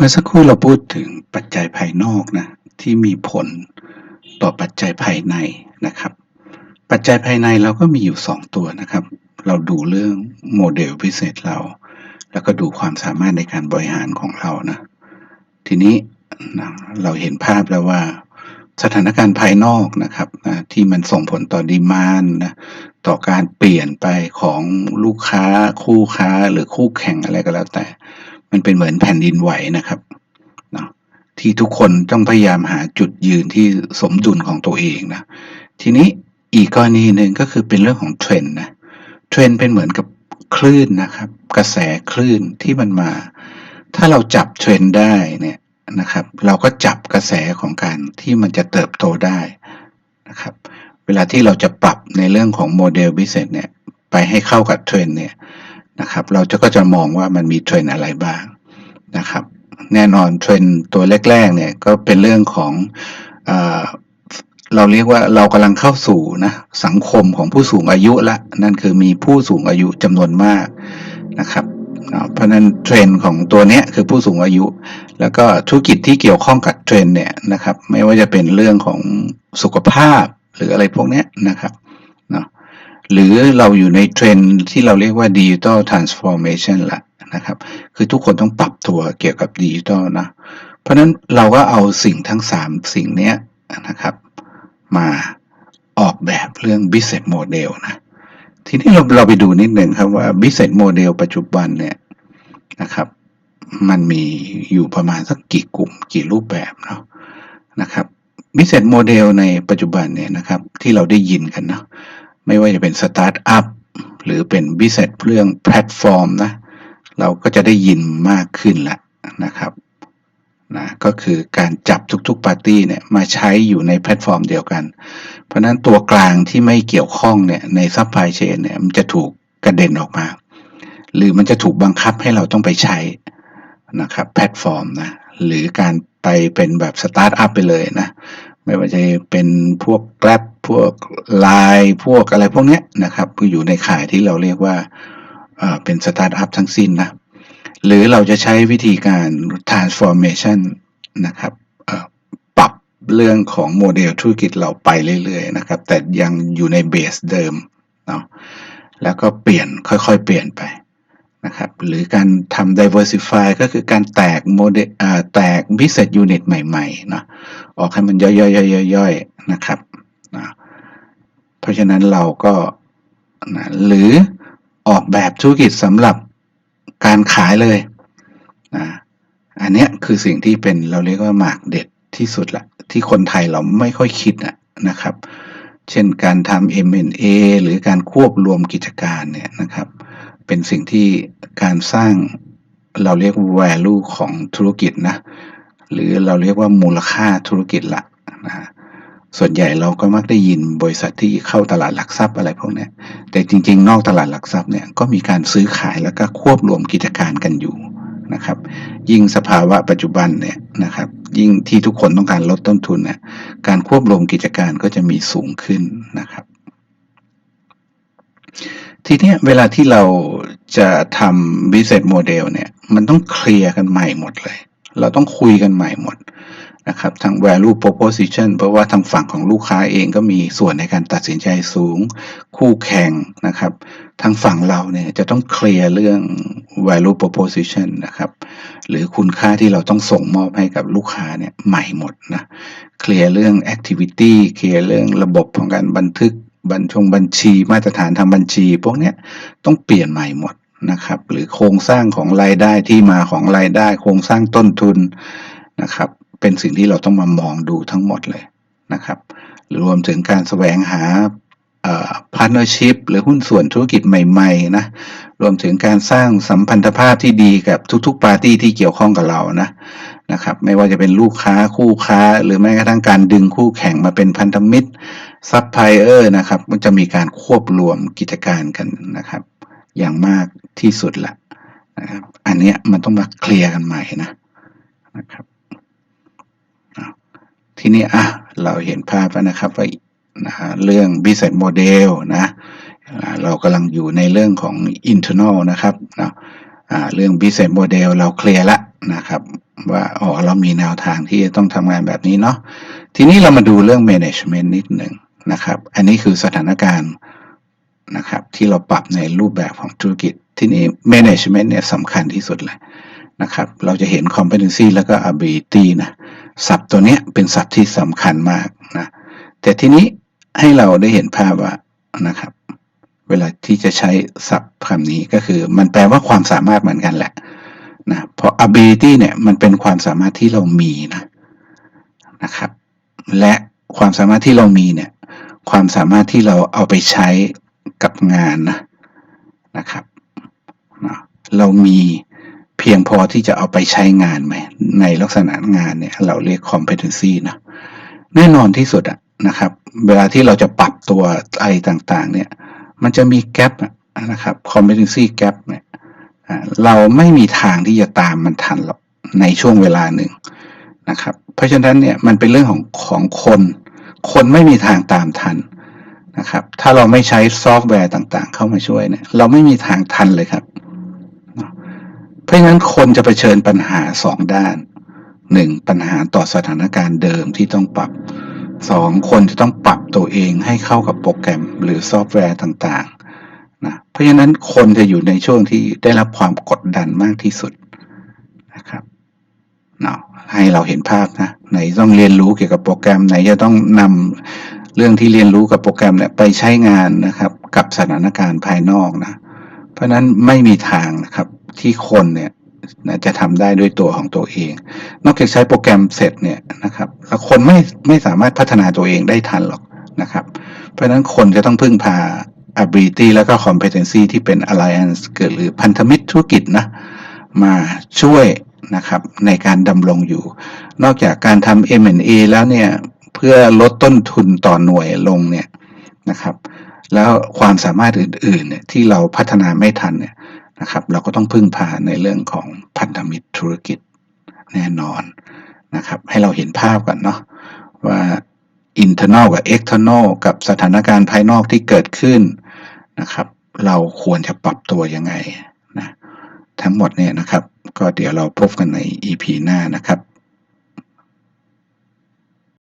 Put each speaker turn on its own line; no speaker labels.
เมื่อสักครู่เราพูดถึงปัจจัยภายนอกนะที่มีผลต่อปัจจัยภายในนะครับ ปัจจัยภายในเราก็มีอยู่สองตัวนะครับ เราดูเรื่องโมเดลพิเศษเรา แล้วก็ดูความสามารถในการบริหารของเรานะทีนี้นะเราเห็นภาพแล้วว่าสถานการณ์ภายนอกนะครับนะที่มันส่งผลต่อดีมานนะต่อการเปลี่ยนไปของลูกค้าคู่ค้าหรือคู่แข่งอะไรก็แล้วแต่ มันเป็นเหมือนแผ่นดินไหวนะครับเนาะที่ทุกคนต้องพยายามหาจุดยืนที่สมดุลของตัวเองนะ ทีนี้อีกกรณีหนึ่งก็คือเป็นเรื่องของเทรนนะเทรนเป็นเหมือนกับคลื่นนะครับ กระแสคลื่นที่มันมา ถ้าเราจับเทรนได้เนี่ยนะครับ เราก็จับกระแสของการที่มันจะเติบโตได้นะครับ เวลาที่เราจะปรับในเรื่องของโมเดลบิสเนสเนี่ยไปให้เข้ากับเทรนเนี่ย นะครับ เราจะก็จะมองว่ามันมีเทรนอะไรบ้างนะครับ แน่นอนเทรนตัวแรกๆเนี่ยก็เป็นเรื่องของเออเราเรียกว่าเรากำลังเข้าสู่นะสังคมของผู้สูงอายุละนั่นคือมีผู้สูงอายุจำนวนมากนะครับเพราะนั้นเทรนของตัวเนี้ยคือผู้สูงอายุ แล้วก็ธุรกิจที่เกี่ยวข้องกับเทรนเนี่ยนะครับ ไม่ว่าจะเป็นเรื่องของสุขภาพหรืออะไรพวกเนี้ยนะครับเนาะ หรือเราอยู่ในเทรนที่เราเรียกว่าดิจิ t a ลทรานส์ฟอร์เมชันละนะครับ คือทุกคนต้องปรับตัวเกี่ยวกับดิจิตอลนะ เพราะนั้นเราก็เอาสิ่งทั้งสามสิ่งนี้นะครับ มาออกแบบเรื่อง business model นะ ทีนี้เราเราไปดูนิดหนึ่งครับว่า business model ปัจจุบันเนี่ยนะครับ มันมีอยู่ประมาณสักกี่กลุ่มกี่รูปแบบเนาะนะครับ business model ในปัจจุบันเนี่ยนะครับ ที่เราได้ยินกันเนาะ ไม่ว่าจะเป็นสตาร์ทอัพหรือเป็น business เรื่องแพลตฟอร์มนะเราก็จะได้ยินมากขึ้นแล้วนะครับนะก็คือการจับทุกๆปาร์ตี้เนี่ยมาใช้อยู่ในแพลตฟอร์มเดียวกัน เพราะนั้นตัวกลางที่ไม่เกี่ยวข้องเนี่ยในซัพพลายเชนเนี่ยมันจะถูกกระเด็นออกมา หรือมันจะถูกบังคับให้เราต้องไปใช้นะครับแพลตฟอร์มนะหรือการไปเป็นแบบสตาร์ทอัพไปเลยนะ ไม่ว่าจะเป็นพวก Grab พวก Line พวกอะไรพวกนี้นะครับอยู่ในข่ายที่เราเรียกว่าเป็นสตาร์ทอัพทั้งสิ้นนะหรือเราจะใช้วิธีการ transformation นะครับปรับเรื่องของโมเดลธุรกิจเราไปเรื่อยๆนะครับ แต่ยังอยู่ในเบสเดิมเนาะแล้วก็เปลี่ยนค่อยๆ เปลี่ยนไป นะครับหรือการทำ diversify ก็คือการแตกโมเดลอ่าแตก business unit ใหม่ๆเนาะออกให้มันย่อยๆๆๆๆนะครับนะเพราะฉะนั้นเราก็นะหรือออกแบบธุรกิจสำหรับการขายเลยนะอันนี้คือสิ่งที่เป็นเราเรียกว่าหมากเด็ดที่สุดละที่คนไทยเราไม่ค่อยคิดนะนะครับ เช่นการทำ M&A หรือการควบรวมกิจการเนี่ยนะครับ เป็นสิ่งที่การสร้างเราเรียก value ของธุรกิจนะ หรือเราเรียกว่ามูลค่าธุรกิจละนะส่วนใหญ่เราก็มักได้ยินบริษัทที่เข้าตลาดหลักทรัพย์อะไรพวกนี้แต่จริง ๆ นอกตลาดหลักทรัพย์เนี่ยก็มีการซื้อขายแล้วก็ควบรวมกิจการกันอยู่นะครับ ยิ่งสภาวะปัจจุบันเนี่ยนะครับ ยิ่งที่ทุกคนต้องการลดต้นทุนเนี่ยการควบรวมกิจการก็จะมีสูงขึ้นนะครับ ทีเนี้ยเวลาที่เราจะทำ business model เนี่ยมันต้องเคลียร์กันใหม่หมดเลย เราต้องคุยกันใหม่หมดนะครับทั้ง value proposition เพราะว่าทางฝั่งของลูกค้าเองก็มีส่วนในการตัดสินใจสูง คู่แข่งนะครับ ทางฝั่งเราเนี่ยจะต้องเคลียร์เรื่อง value proposition นะครับหรือคุณค่าที่เราต้องส่งมอบให้กับลูกค้าเนี่ยใหม่หมดนะเคลียร์เรื่อง activity เคลียร์เรื่องระบบของการบันทึก บัญชงบัญชีมาตรฐานทางบัญชี พวกนี้ต้องเปลี่ยนใหม่หมดนะครับ หรือโครงสร้างของรายได้ที่มาของรายได้ โครงสร้างต้นทุนนะครับ เป็นสิ่งที่เราต้องมามองดูทั้งหมดเลยนะครับ รวมถึงการแสวงหาพาร์ n เนอร์ชิพหรือหุ้นส่วนธุรกิจใหม่ๆนะรวมถึงการสร้างสัมพันธภาพที่ดีกับทุกๆปาร์ตี้ที่เกี่ยวข้องกับเรานะนะครับ ไม่ว่าจะเป็นลูกค้าคู่ค้า หรือแม้กระทั่งการดึงคู่แข่งมาเป็นพันธมิตร ซัพพลายเออร์นะครับมันจะมีการควบรวมกิจการกันนะครับ อย่างมากที่สุดละนะครับ อันเนี้ยมันต้องมาเคลียร์กันใหม่นะนะครับทีนี้อะเราเห็นภาพแล้วนะครับว่านะเรื่อง business model นะเรากำลังอยู่ในเรื่องของ internal นะครับนะเรื่อง business model เราเคลียร์ละนะครับ ว่าอ๋อเรามีแนวทางที่จะต้องทำงานแบบนี้เนาะทีนี้เรามาดูเรื่อง management นิดหนึ่ง นะครับ อันนี้คือสถานการณ์นะครับที่เราปรับในรูปแบบของธุรกิจ ที่นี้ management เนี่ยสำคัญที่สุดเลยนะครับ เราจะเห็น competency แล้วก็ ability นะศัพท์ตัวเนี้ยเป็นศัพท์ที่สำคัญมากนะแต่ทีนี้ให้เราได้เห็นภาพว่านะครับ เวลาที่จะใช้ศัพท์คำนี้ก็คือ มันแปลว่าความสามารถเหมือนกันแหละนะเพราะ ability เนี่ยมันเป็นความสามารถที่เรามีนะนะครับ และความสามารถที่เรามีเนี่ย ความสามารถที่เราเอาไปใช้กับงานนะนะครับเรามีเพียงพอที่จะเอาไปใช้งานไหมในลักษณะงานเนี่ย เราเรียก competency นะแน่นอนที่สุดอะนะครับ เวลาที่เราจะปรับตัวอะไรต่างๆ เนี่ย มันจะมีแกลบนะครับ competency gap เนี่ยเราไม่มีทางที่จะตามมันทันหรอกในช่วงเวลาหนึ่งนะครับ เพราะฉะนั้นเนี่ยมันเป็นเรื่องของของคน คนไม่มีทางตามทันนะครับ ถ้าเราไม่ใช้ซอฟต์แวร์ต่างๆ เข้ามาช่วยเนี่ย เราไม่มีทางทันเลยครับ เพราะฉะนั้นคนจะเผชิญปัญหาสองด้านหนึ่งปัญหาต่อสถานการณ์เดิมที่ต้องปรับสองคนจะต้องปรับตัวเองให้เข้ากับโปรแกรมหรือซอฟต์แวร์ต่างๆนะเพราะฉะนั้นคนจะอยู่ในช่วงที่ได้รับความกดดันมากที่สุด เนาะให้เราเห็นภาพนะไหนต้องเรียนรู้เกี่ยวกับโปรแกรมไหนจะต้องนำเรื่องที่เรียนรู้กับโปรแกรมเนี่ยไปใช้งานนะครับ กับสถานการณ์ภายนอกนะ เพราะฉะนั้นไม่มีทางนะครับที่คนเนี่ยนะจะทำได้ด้วยตัวของตัวเอง นอกจากใช้โปรแกรมเสร็จเนี่ยนะครับแล้วคนไม่ไม่สามารถพัฒนาตัวเองได้ทันหรอกนะครับ เพราะฉะนั้นคนจะต้องพึ่งพา ability แล้วก็ competency ที่เป็น alliance เกิดหรือพันธมิตรธุรกิจนะมาช่วย นะครับในการดำรงอยู่ นอกจากการทำ M&A แล้วเนี่ยเพื่อลดต้นทุนต่อหน่วยลงเนี่ยนะครับ แล้วความสามารถอื่นๆเนี่ยที่เราพัฒนาไม่ทันเนี่ยนะครับ เราก็ต้องพึ่งพาในเรื่องของพันธมิตรธุรกิจแน่นอนนะครับ ให้เราเห็นภาพก่อนเนาะว่า internal กับ external กับสถานการณ์ภายนอกที่เกิดขึ้นนะครับ เราควรจะปรับตัวยังไงนะทั้งหมดเนี่ยนะครับ ก็เดี๋ยวเราพบกันใน EP หน้านะครับ